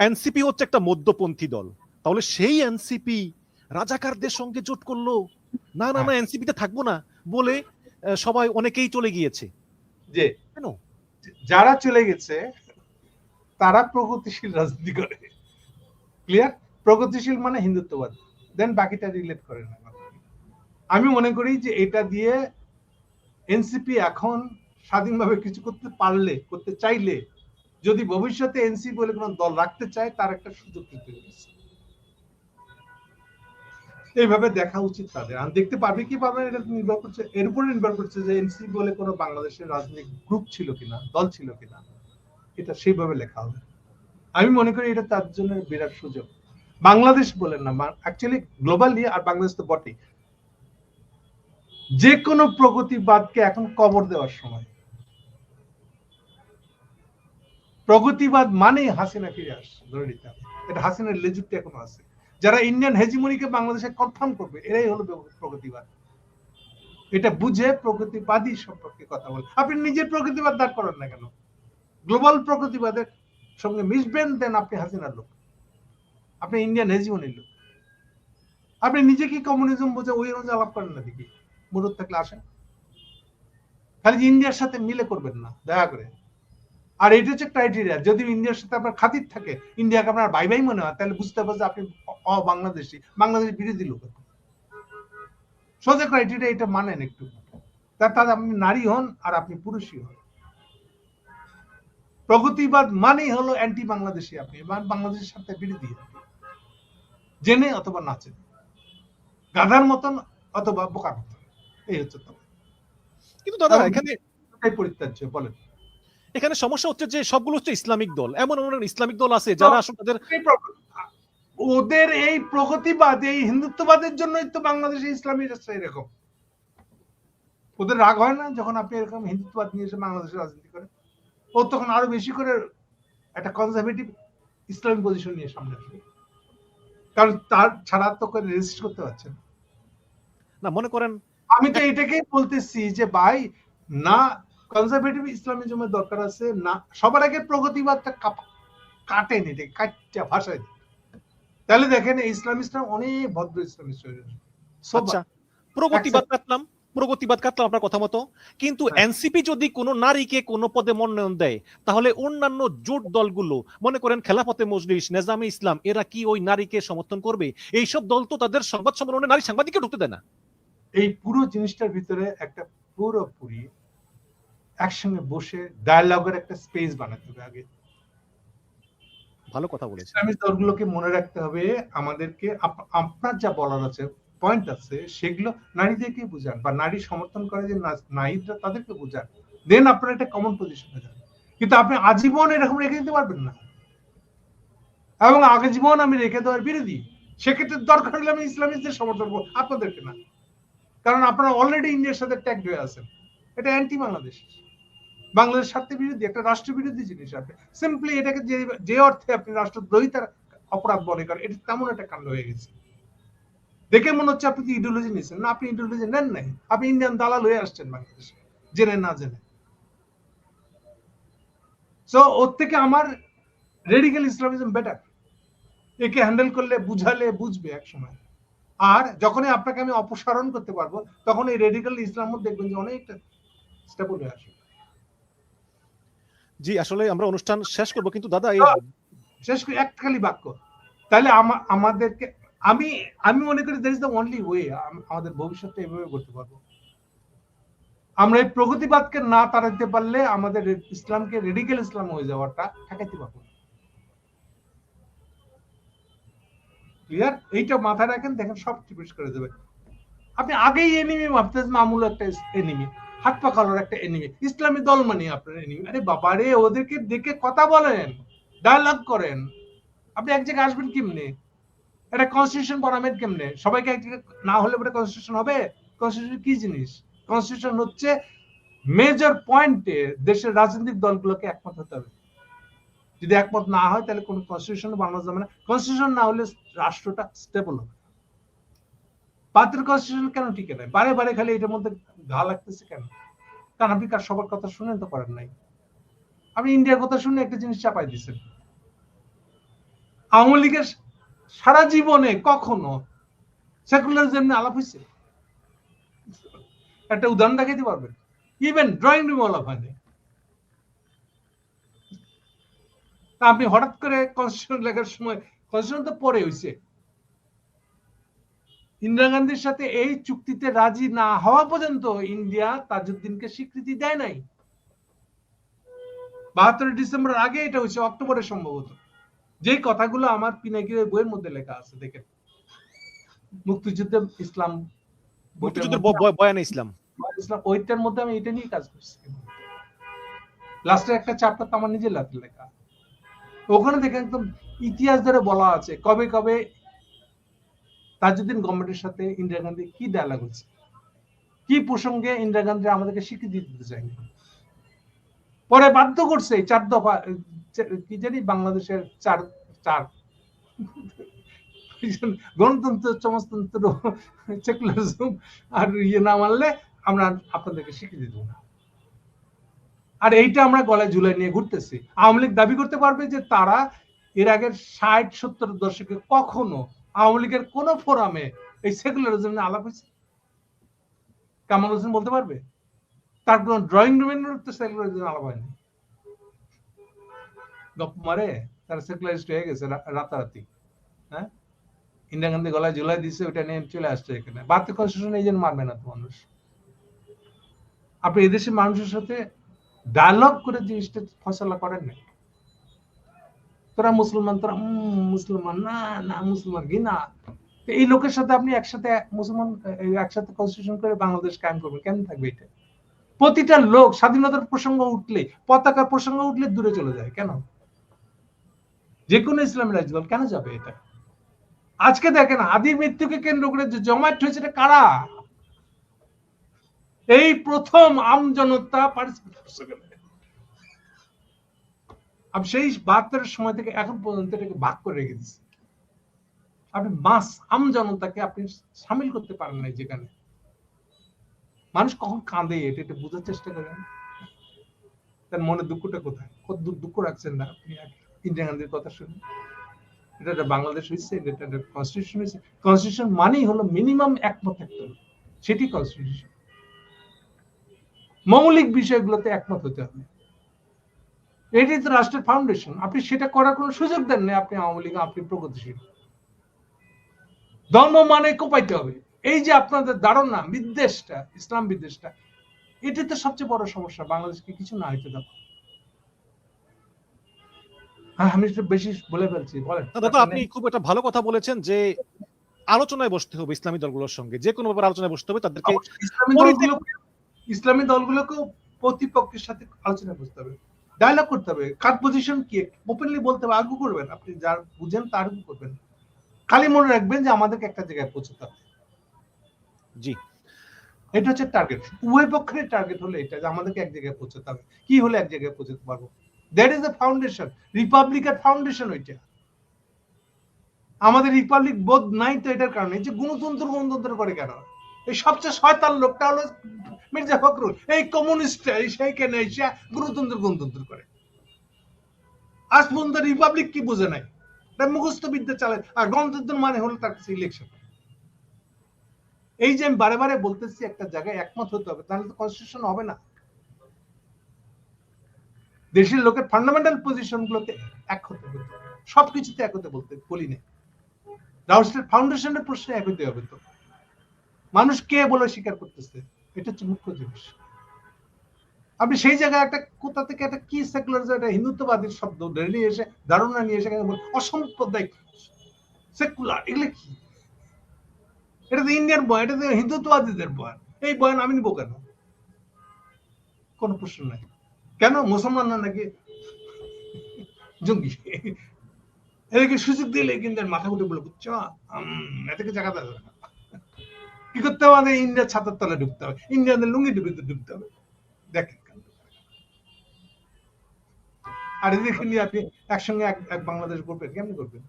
NCP হচ্ছে একটা মধ্যপন্থী দল। তাহলে সেই এনসিপি রাজাকারদের সঙ্গে জোট করল? না না না এনসিপিতে থাকব না বলে সবাই অনেকেই চলে গিয়েছে। যে কেন? যারা চলে গেছে তারা প্রগতিশীল রাজনীতি করে। ক্লিয়ার প্রগতিশীল মানে হিন্দুত্ববাদ। দেন বাকিটা রিলেট করে না। আমি মনে করি যে এটা দিয়ে এনসিপি এখন স্বাধীনভাবে কিছু করতে পারলে করতে চাইলে যদি ভবিষ্যতে এনসিপি বলে কোনো দল রাখতে চায় তার একটা সুযোগ তৈরি হয়েছে এইভাবে দেখা উচিত তাদের। আর দেখতে পারবে কি পারবে না, এটা নির্ভর করছে এর উপরে নির্ভর করছে যে এনসিপি বলে কোনো বাংলাদেশের রাজনৈতিক গ্রুপ ছিল কিনা দল ছিল কিনা এটা সেইভাবে লেখা হবে। আমি মনে করি এটা তার জন্য বিরাট সুযোগ। বাংলাদেশ বলেন না অ্যাকচুয়ালি গ্লোবালি আর বাংলাদেশ তো বটেই। যে কোনো প্রগতিবাদকে এখন কবর দেওয়ার সময়। প্রগতিবাদ মানে হাসিনা ফিরে আসছে, ধরে নিতে হবে। এটা হাসিনার লেজুরটা এখনও আছে। যারা ইন্ডিয়ান হেজিমনিকে বাংলাদেশে কনফার্ম করবে, এরাই হলো প্রগতিবাদ। এটা বুঝে প্রগতিবাদী সম্পর্কে কথা বলে। আপনি নিজের প্রগতিবাদ দাঁড় করেন না কেন? গ্লোবাল প্রগতিবাদের সঙ্গে মিশবেন দেন আপনি হাসিনার লোক। আপনি ইন্ডিয়ান হেজিমনির লোক। আপনি নিজে কি কমিউনিজম বুঝে, ওই অনুযায়ী আলাপ করেন না দেখি। মুরত থাকলে আসেন। খালি ইন্ডিয়ার সাথে মিলে করবেন না, দয়া করে। আর এটা হচ্ছে ক্রাইটেরিয়া যদি ইন্ডিয়ার সাথে আপনার খাতির থাকে ইন্ডিয়াকে আপনার ভাই ভাই মনে হয় তাহলে বুঝতে হবে যে আপনি অ বাংলাদেশি বাংলাদেশ বিরোধী লোক। সোজা ক্রাইটেরিয়া এটা মানেন একটু। তার তাহলে আপনি নারী হন আর আপনি পুরুষই হন। প্রগতিবাদ মানেই হলো অ্যান্টি বাংলাদেশি আপনি বাংলাদেশের সাথে বিরোধী জেনে অথবা না জেনে। গাধার মতন অথবা বোকার মতন। এই হচ্ছে কিন্তু দাদা এখানে পরিত্যাজ্য বলেন। এখানে সমস্যা হচ্ছে যে সবগুলো হচ্ছে ইসলামিক দল এমন এমন ইসলামিক দল আছে যারা আসলে তাদের ওদের এই প্রগতিবাদ এই হিন্দুত্ববাদের জন্যই তো বাংলাদেশে ইসলামী রাষ্ট্র এরকম। ওদের রাগ হয় না যখন আপনি এরকম হিন্দুত্ববাদ নিয়ে এসে বাংলাদেশে রাজনীতি করে ও তখন আরও বেশি করে একটা কনজারভেটিভ ইসলামিক পজিশন নিয়ে সামনে আসবে। কারণ তার ছাড়া তো করে রেজিস্ট করতে পারছে না। না মনে করেন আমি তো এটাকেই বলতেছি যে ভাই না কনজারভেটিভ ইসলামিজমের দরকার আছে না সবার আগে প্রগতিবাদটা কাটেন এটাকে কাটটা ভাষায় তাহলে দেখেন ইসলামিস্টরা অনেক ভদ্র ইসলামিস্ট হয়ে যাবে। আচ্ছা প্রগতিবাদ কাটলাম প্রগতিবাদ কাটলাম আপনার কথা মতো। কিন্তু হ্যাঁ। এনসিপি যদি কোনো নারীকে কোনো পদে মনোনয়ন দেয় তাহলে অন্যান্য জোট দলগুলো মনে করেন খেলাফতে মজলিস নেজামে ইসলাম এরা কি ওই নারীকে সমর্থন করবে? এইসব দল তো তাদের সংবাদ সম্মেলনে নারী সাংবাদিককে ঢুকতে দেয় না। এই পুরো জিনিসটার ভিতরে একটা পুরোপুরি একসঙ্গে বসে ডায়ালগের একটা স্পেস বানাতে হবে আগে। ভালো কথা বলেছে ইসলামী দলগুলোকে মনে রাখতে হবে আমাদেরকে আপনার যা বলার আছে পয়েন্ট আছে সেগুলো নারীদেরকে বুঝান বা নারী সমর্থন করে যে নারীরা তাদেরকে বুঝান। দেন আপনার একটা কমন পজিশনে যান। কিন্তু আপনি আজীবন এরকম রেখে দিতে পারবেন না। এবং আগে জীবন আমি রেখে দেওয়ার বিরোধী। সেক্ষেত্রে দরকার হলে আমি ইসলামিস্টদের সমর্থন করব আপনাদেরকে না। কারণ আপনারা অলরেডি ইন্ডিয়ার সাথে ট্যাগ হয়ে আছেন। এটা অ্যান্টি বাংলাদেশ বাংলাদেশ স্বার্থের বিরোধী, একটা রাষ্ট্র বিরোধী জিনিস আপনি সিম্পলি এটাকে যে যে অর্থে আপনি রাষ্ট্রদ্রোহিতার অপরাধ মনে করেন এটা তেমন একটা কাণ্ড হয়ে গেছে। দেখে মনে হচ্ছে আপনি ইডিওলজি নিয়েছেন। না, আপনি ইডিওলজি নেন নাই। আপনি ইন্ডিয়ান দালাল হয়ে আসছেন বাংলাদেশে, জেনে না জেনে। সো ওর থেকে আমার রেডিক্যাল ইসলামিজম বেটার একে হ্যান্ডেল করলে, বুঝালে, বুঝবে এক সময় আর যখনই আপনাকে আমি অপসারণ করতে পারব, তখন এই রেডিক্যাল ইসলাম দেখবেন যে অনেকটা স্টেবল হয়ে আসবে। জি, আসলে আমরা অনুষ্ঠান শেষ করব, কিন্তু দাদা, এই শেষ করে একটা খালি বাক্য। তাহলে আমাদেরকে, আমি আমি মনে করি that is the only way আমাদের ভবিষ্যৎটা এভাবে করতে পারব। আমরা এই প্রগতিবাদকে না তাড়াতে পারলে আমাদের ইসলামকে রেডিক্যাল ইসলাম হয়ে যাওয়াটা ঠেকাইতে পারব ক্লিয়ার এইটা মাথায় রাখেন, দেখেন সব টিপিস করে দেবে আপনি আগেই এনিমি ভাবতেছেন মামুল একটা এনিমি হাত পা পাকানোর একটা এনিমি ইসলামী দল মানে আপনার এনিমি আরে বাবারে, ওদেরকে দেখে কথা বলেন ডায়ালগ করেন। আপনি এক জায়গায় আসবেন কেমনে? একটা কনস্টিটিউশন বানাবেন কেমনে? সবাইকে এক জায়গায় না হলে পরে কনস্টিটিউশন হবে? কনস্টিটিউশন কি জিনিস? কনস্টিটিউশন হচ্ছে মেজর পয়েন্টে দেশের রাজনৈতিক দলগুলোকে একমত হতে হবে। যদি একমত না হয়, তাহলে কোনো কনস্টিটিউশন বানানো যাবে না। কনস্টিটিউশন না হলে রাষ্ট্রটা স্টেবল হবে। পাত্রের কনস্টিটিউশন কেন টিকে নাই? বারে বারে খালি এটার মধ্যে ঘা লাগতেছে কেন? কারণ আপনি কার সবার কথা শুনেন তো করেন নাই। আপনি ইন্ডিয়ার কথা শুনে একটা জিনিস চাপাই দিচ্ছেন আওয়ামী লীগের সারা জীবনে কখনো সেকুলারিজম নিয়ে আলাপ হয়েছে? একটা উদাহরণ দেখাইতে পারবেন? ইভেন ড্রয়িং রুম আলাপ হয়নি। আপনি হঠাৎ করে কনস্টিটিউশন লেখার সময় কনস্টিটিউশন তো পরে হয়েছে। ইন্দিরা গান্ধীর সাথে এই চুক্তিতে রাজি না হওয়া পর্যন্ত ইন্ডিয়া তাজউদ্দিনকে স্বীকৃতি দেয় নাই। বাহাত্তর ডিসেম্বর আগে এটা হয়েছে অক্টোবরে সম্ভবত। যে কথাগুলো আমার পিনাকির বইয়ের মধ্যে লেখা আছে দেখেন। মুক্তিযুদ্ধে ইসলাম মুক্তিযুদ্ধের বয়ানে ইসলাম। ইসলাম ওইটার মধ্যে আমি এটা নিয়ে কাজ করছি। লাস্টে একটা চ্যাপ্টার তো আমার নিজের লেখা। ওখানে দেখে একদম ইতিহাস ধরে বলা আছে কবে কবে তাজউদ্দিন গভর্নমেন্টের সাথে ইন্দিরা গান্ধী কি ডায়ালগ হচ্ছে? কি প্রসঙ্গে ইন্দিরা গান্ধী আমাদেরকে স্বীকৃতি দিতে চায়নি পরে বাধ্য করছে চার দফা কি জানি বাংলাদেশের চার চার। গণতন্ত্র, সমাজতন্ত্র, সেকুলারিজম আর ইয়ে না মানলে আমরা আপনাদেরকে স্বীকৃতি দেবো না। আর এইটা আমরা গলায় ঝুলাই নিয়ে ঘুরতেছি। আওয়ামী লীগ দাবি করতে পারবে যে তারা এর আগের ষাট, সত্তর দশকে কখনো আওয়ামী লীগের কোন ফোরামে এই সেকুলারিজম নিয়ে আলাপ হয়েছে? কামাল হোসেন বলতে পারবে? তার কোন ড্রয়িং রুমের তো সেকুলারিজম আলাপ হয়নি? গপ মারে, তারা সেকুলারিস্ট হয়ে গেছে রাতারাতি। হ্যাঁ? ইন্দিরা গান্ধী গলায় ঝুলাই দিছে ওটা নিয়ে চলে আসছে এখানে। বাড়তি কনস্টিটিউশন এই জন্য মারবে না তো মানুষ। আপনি এদেশের মানুষের সাথে ডায়লগ করে জিনিসটা ফসলা করেন না। তোরা মুসলমান তোরা মুসলমান, না না, মুসলমান, ঘৃণা। তো এই লোকের সাথে আপনি একসাথে মুসলমান একসাথে কনস্টিটিউশন করে বাংলাদেশ কায়েম করবেন। কেন থাকবে এটা? প্রতিটা লোক স্বাধীনতার প্রসঙ্গ উঠলে, পতাকার প্রসঙ্গ উঠলে দূরে চলে যায়। কেন? যে কোনো ইসলামী রাজ্য দল কেন যাবে এটা? আজকে দেখেন আদির মৃত্যুকে কেন্দ্র করে যে জমায়েত হয়েছে এটা কারা? এই প্রথম আম জনতা এখানে। আমি সেই বাহাত্তরের সময় থেকে এখন পর্যন্ত এটাকে ভাগ করে রেখে দিচ্ছি আপনি মাস আম জনতাকে আপনি সামিল করতে পারেন না যেখানে। মানুষ কখন কাঁদে, এটা একটু বোঝার চেষ্টা করেন। তার মনে দুঃখটা কোথায়? কত দুঃখ রাখছেন না আপনি? ইন্দিরা গান্ধীর কথা শুনে। এটা একটা বাংলাদেশ হয়েছে, এটা একটা কনস্টিটিউশন হয়েছে। কনস্টিটিউশন মানেই হলো মিনিমাম একমত থাকতে হবে সেটি কনস্টিটিউশন মৌলিক বিষয়গুলোতে একমত হতে হবে। এটি তো রাষ্ট্রের ফাউন্ডেশন আপনি সেটা করার কোনো সুযোগ দেন না আপনি আওয়ামী লীগ আপনি প্রগতিশীল। ধর্ম মানে কোপাইতে হবে। এই যে আপনাদের ধারণা বিদ্বেষটা ইসলাম বিদ্বেষটা এটি তো সবচেয়ে বড় সমস্যা। বাংলাদেশকে কিছু না হইতে দেবো হ্যাঁ আমি একটু বেশি বলে ফেলছি বলেন। দাদা আপনি খুব একটা ভালো কথা বলেছেন যে আলোচনায় বসতে হবে ইসলামী দলগুলোর সঙ্গে। যে কোনো ব্যাপারে আলোচনায় বসতে হবে তাদেরকে ইসলামী পরিত্যাগ- দলগুলো ইসলামী দলগুলোকেও প্রতিপক্ষের সাথে আলোচনা করতে হবে। ডায়লগ করতে হবে। কার পজিশন কি? ওপেনলি বলতে হবে আর্গু করবেন। আপনি যার বুঝেন তা আর্গু করবেন। খালি মনে রাখবেন যে আমাদেরকে একটা জায়গায় পৌঁছতে হবে। জি। এটা হচ্ছে টার্গেট উভয় পক্ষের টার্গেট হলে এটা যে আমাদেরকে এক জায়গায় পৌঁছতে হবে। কি হলে এক জায়গায় পৌঁছতে পারব? দ্যাট ইজ দ্য ফাউন্ডেশন রিপাবলিকের ফাউন্ডেশন ওইটা। আমাদের রিপাবলিক বোধ নাই তো এটার কারণে। যে গণতন্ত্র গণতন্ত্র করে কেন? এই সবচেয়ে শয়তান লোকটা হলো মির্জা ফখরুল, এই কমিউনিস্ট সেইখানে এসে গণতন্ত্র গণতন্ত্র করে। আজ পর্যন্ত রিপাবলিক কি বোঝে নাই? তার মুখস্থ বিদ্যা চালায়। আর গণতন্ত্র মানে হলো তার কাছে ইলেকশন এই যে আমি বারে বারে বলতেছি, একটা জায়গায় একমত হতে হবে, তাহলে তো কনস্টিটিউশন হবে না। দেশের লোকের ফান্ডামেন্টাল পজিশন গুলোতে এক হতে হবে। সবকিছুতে এক হতে বলতে বলি না রাষ্ট্রের ফাউন্ডেশনের প্রশ্নে এক হতে হবে তো। মানুষ কে বলে স্বীকার করতেছে? এটা হচ্ছে মুখ্য জিনিস। আপনি সেই জায়গায় একটা, কোথা থেকে একটা কি সেকুলার একটা হিন্দুত্ববাদীর শব্দ নিয়ে এসে, ধারণা নিয়ে এসে অসাম্প্রদায়িক সেকুলার এগুলো কি? এটা তো ইন্ডিয়ান বয়ান, এটা তো হিন্দুত্ববাদীদের বয়ান। এই বয়ান আমি নিবো কেন? কোনো প্রশ্ন নাই। কেন? মুসলমানরা নাকি জঙ্গি? এদেরকে সুযোগ দিলে কিন্তু মাথা উঠে বলে, বুঝছ? এদেরকে জায়গা না। কি করতে হবে? আমাদের ইন্ডিয়ার ছাতার তলে ঢুকতে হবে। ইন্ডিয়ানদের লুঙ্গি ডুবিতে ঢুকতে হবে। দেখেন আর এদিকে আপনি একসঙ্গে এক এক বাংলাদেশ করবেন কেমন করবেন